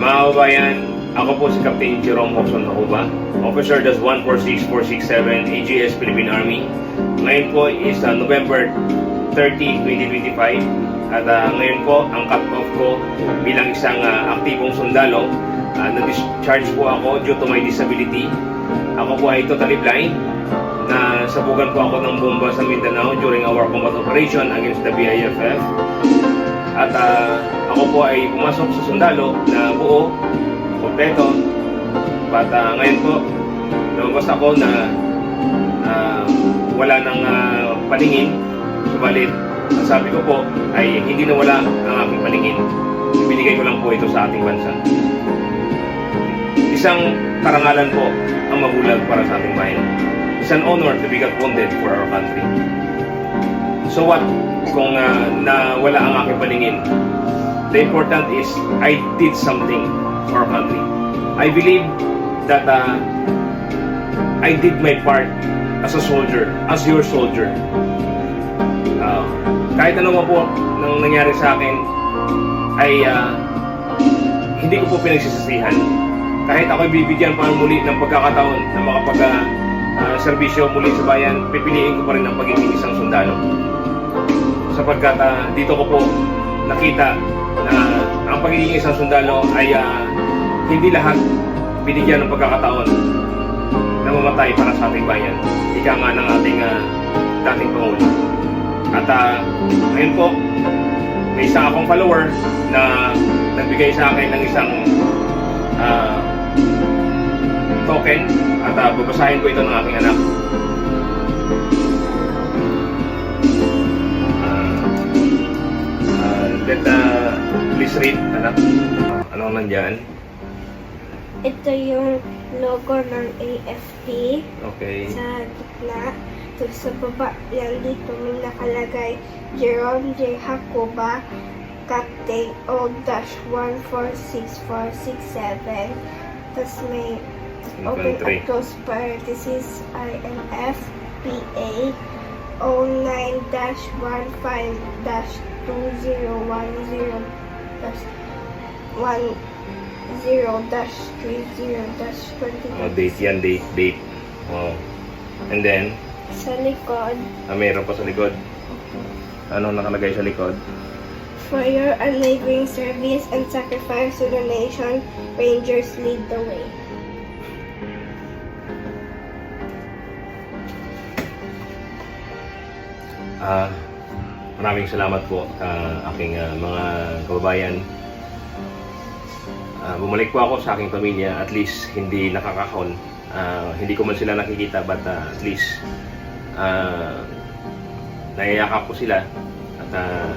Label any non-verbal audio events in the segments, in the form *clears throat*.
Mga kababayan, ako po si Captain Jerome Hobson Tacuba, Officer Das 146467 AGS Philippine Army. Ngayon po is uh, November 30, 2025 at uh, ngayon po ang cut-off ko bilang isang uh, aktibong sundalo. Uh, na-discharge po ako due to my disability. Ako po ay totally blind na sabugan po ako ng bomba sa Mindanao during our combat operation against the BIFF. At ah, ako po ay pumasok sa sundalo na buo, kompleto. At ah, ngayon po, lumabas ako na ah, wala nang ah, paningin. Subalit, ang sabi ko po ay hindi na wala ang aking paningin. Ibinigay ko lang po ito sa ating bansa. Isang karangalan po ang mabulag para sa ating bayan. It's an honor to be got wounded for our country. So what kung uh, na wala ang aking paningin? The important is I did something for our country. I believe that uh, I did my part as a soldier, as your soldier. Uh, kahit ano po nang nangyari sa akin ay uh, hindi ko po pinagsisisihan. Kahit ako'y bibigyan pa muli ng pagkakataon na makapag uh, uh, muli sa bayan, pipiliin ko pa rin ang pagiging isang sundalo sapagkat ah, dito ko po nakita na ang pagiging isang sundalo ay ah, hindi lahat binigyan ng pagkakataon na mamatay para sa ating bayan. Ika nga ng ating ah, dating Pangulo. At ah, ngayon po, may isang akong follower na nagbigay sa akin ng isang ah, token at ah, babasahin ko ito ng aking anak. Read, anak. Ano nandyan? Ito yung logo ng AFP Okay. sa gitna. Tapos sa baba yan dito may nakalagay Jerome J. Hakuba, Captain O-146467. Tapos may open and close parenthesis INF PA 09-15-2010 dash 10 dash 30 dash 20 Oh, date yan, date, date. Oh. And then, sa likod ah, mayroon pa sa likod. Ano nakalagay sa likod? For your unwavering service and sacrifice to the nation, Rangers lead the way. Ah, maraming salamat po sa aking ah, mga kababayan. Ah, bumalik po ako sa aking pamilya, at least hindi nakakahon. Ah, hindi ko man sila nakikita, but ah, at least ah, naiyakap ko sila. At ah,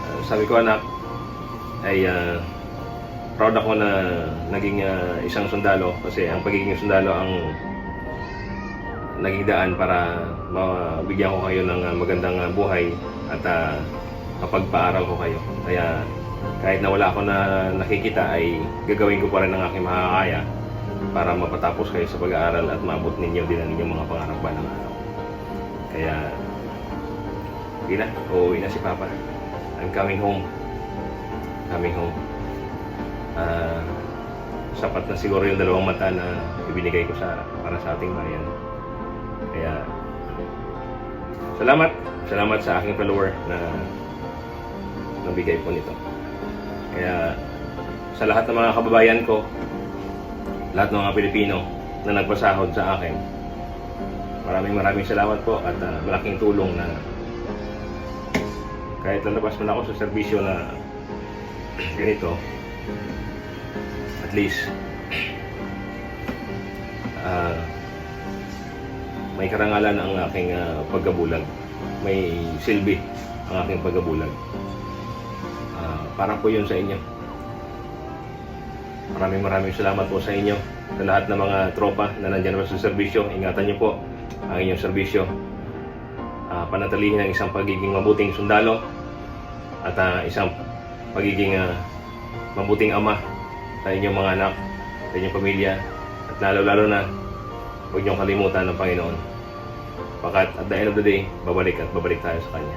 ah, sabi ko anak, ay ah, proud ako na naging ah, isang sundalo kasi ang pagiging sundalo ang naging daan para mabigyan ko kayo ng ah, magandang ah, buhay at uh, mapagpaaral ko kayo. Kaya kahit na wala ako na nakikita ay gagawin ko pa rin ang aking makakaya para mapatapos kayo sa pag-aaral at maabot ninyo din ang inyong mga pangarap balang araw. Kaya hindi na, uuwi na si Papa. I'm coming home. Coming home. Ah, sapat na siguro yung dalawang mata na ibinigay ko sa para sa ating bayan. Kaya, salamat. Salamat sa aking follower na nabigay po nito. Kaya, sa lahat ng mga kababayan ko, lahat ng mga Pilipino na nagpasahod sa akin, maraming maraming salamat po at ah, malaking tulong na kahit lalabas man ako sa serbisyo na *clears throat* ganito, at least, *clears throat* ah, may karangalan ang aking ah, pagkabulag. May silbi ang aking pagkabulag. Ah, para po yun sa inyo. Maraming maraming salamat po sa inyo. Sa lahat ng mga tropa na nandyan sa serbisyo. Ingatan niyo po ang inyong serbisyo. Ah, panatilihin ang isang pagiging mabuting sundalo at ah, isang pagiging ah, mabuting ama sa inyong mga anak, sa inyong pamilya, at lalo-lalo na huwag niyong kalimutan ng Panginoon. Pagkat at the end of the day, babalik at babalik tayo sa Kanya.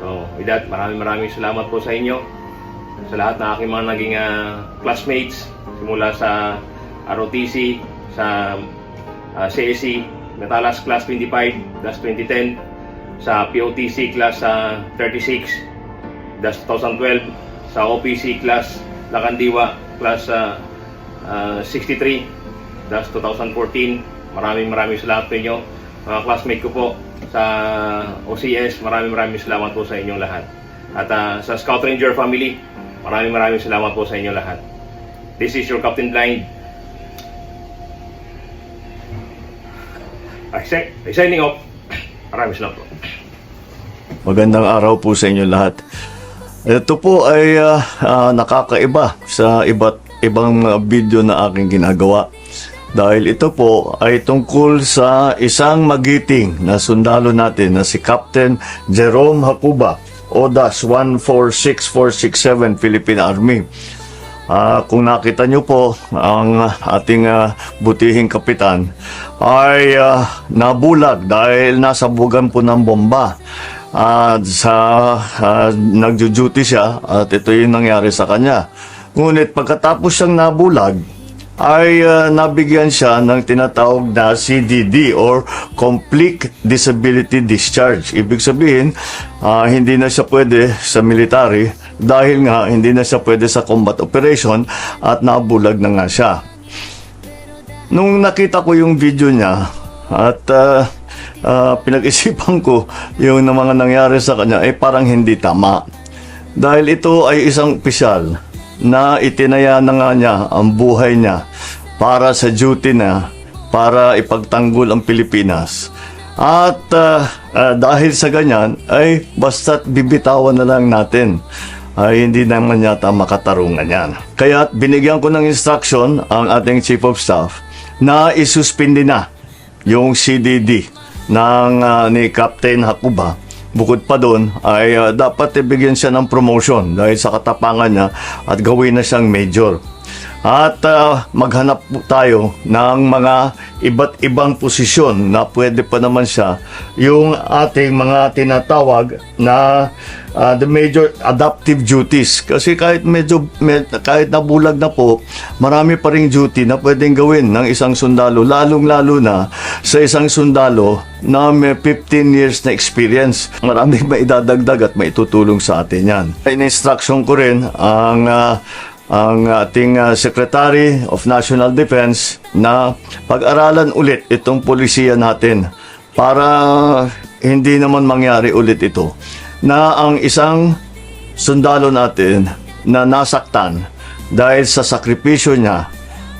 So, with that, maraming maraming salamat po sa inyo. sa lahat ng aking mga naging ah, classmates simula sa ROTC, sa ah, CSE, Metalas Class 25, Class 2010, sa POTC Class ah, 36, Class 2012, sa OPC Class Lakandiwa Class ah, ah, 63, Class 2014. Maraming maraming salamat sa inyo. Mga classmate ko po sa OCS, maraming maraming salamat po sa inyong lahat. At ah, sa Scout Ranger family, maraming maraming salamat po sa inyo lahat. This is your Captain Blind. Signing off. Maraming salamat po. Magandang araw po sa inyo lahat. Ito po ay ah, ah, nakakaiba sa iba't ibang video na aking ginagawa. Dahil ito po ay tungkol sa isang magiting na sundalo natin na si Captain Jerome Hakuba, ODAS 146467 Philippine Army. Ah, kung nakita nyo po, ang ating ah, butihing kapitan ay ah, nabulag dahil nasa bugan po ng bomba. At sa ah, nagjo-duty siya at ito yung nangyari sa kanya. Ngunit pagkatapos siyang nabulag, ay ah, nabigyan siya ng tinatawag na CDD or Complete Disability Discharge. Ibig sabihin, ah, hindi na siya pwede sa military dahil nga hindi na siya pwede sa combat operation at nabulag na nga siya. Nung nakita ko yung video niya at ah, ah, pinag-isipan ko yung mga nangyari sa kanya ay parang hindi tama. Dahil ito ay isang opisyal na itinaya na nga niya ang buhay niya para sa duty na para ipagtanggol ang Pilipinas. At ah, ah, dahil sa ganyan ay basta't bibitawan na lang natin ay hindi naman yata makatarungan yan. Kaya binigyan ko ng instruction ang ating Chief of Staff na isuspindi na yung CDD ng ah, ni Captain Hakuba. Bukod pa doon ay ah, dapat ibigyan siya ng promotion dahil sa katapangan niya at gawin na siyang major. At ah, maghanap po tayo ng mga iba't ibang posisyon na pwede pa naman siya yung ating mga tinatawag na ah, the major adaptive duties. Kasi kahit medyo med- kahit nabulag na po, marami pa ring duty na pwedeng gawin ng isang sundalo, lalong-lalo na sa isang sundalo na may 15 years na experience. Maraming *laughs* maidadagdag at maitutulong sa atin yan. In-instruction ko rin ang ah, ang ating ah, Secretary of National Defense na pag-aralan ulit itong polisiya natin para hindi naman mangyari ulit ito na ang isang sundalo natin na nasaktan dahil sa sakripisyo niya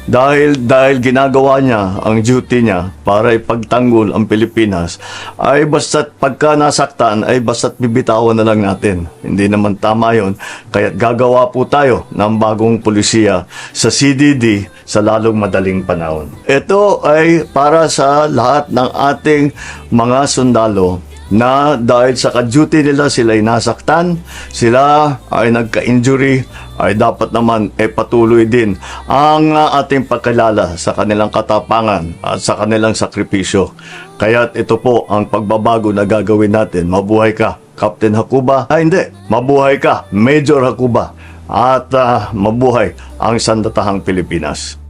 dahil dahil ginagawa niya ang duty niya para ipagtanggol ang Pilipinas ay basta't pagka nasaktan ay basta't bibitawan na lang natin. Hindi naman tama yon kaya gagawa po tayo ng bagong pulisiya sa CDD sa lalong madaling panahon. Ito ay para sa lahat ng ating mga sundalo na dahil sa ka-duty nila sila ay nasaktan, sila ay nagka-injury, ay dapat naman ay patuloy din ang uh, ating pagkalala sa kanilang katapangan at sa kanilang sakripisyo. Kaya ito po ang pagbabago na gagawin natin. Mabuhay ka, Captain Hakuba. Ah, hindi. Mabuhay ka, Major Hakuba. At ah, mabuhay ang sandatahang Pilipinas.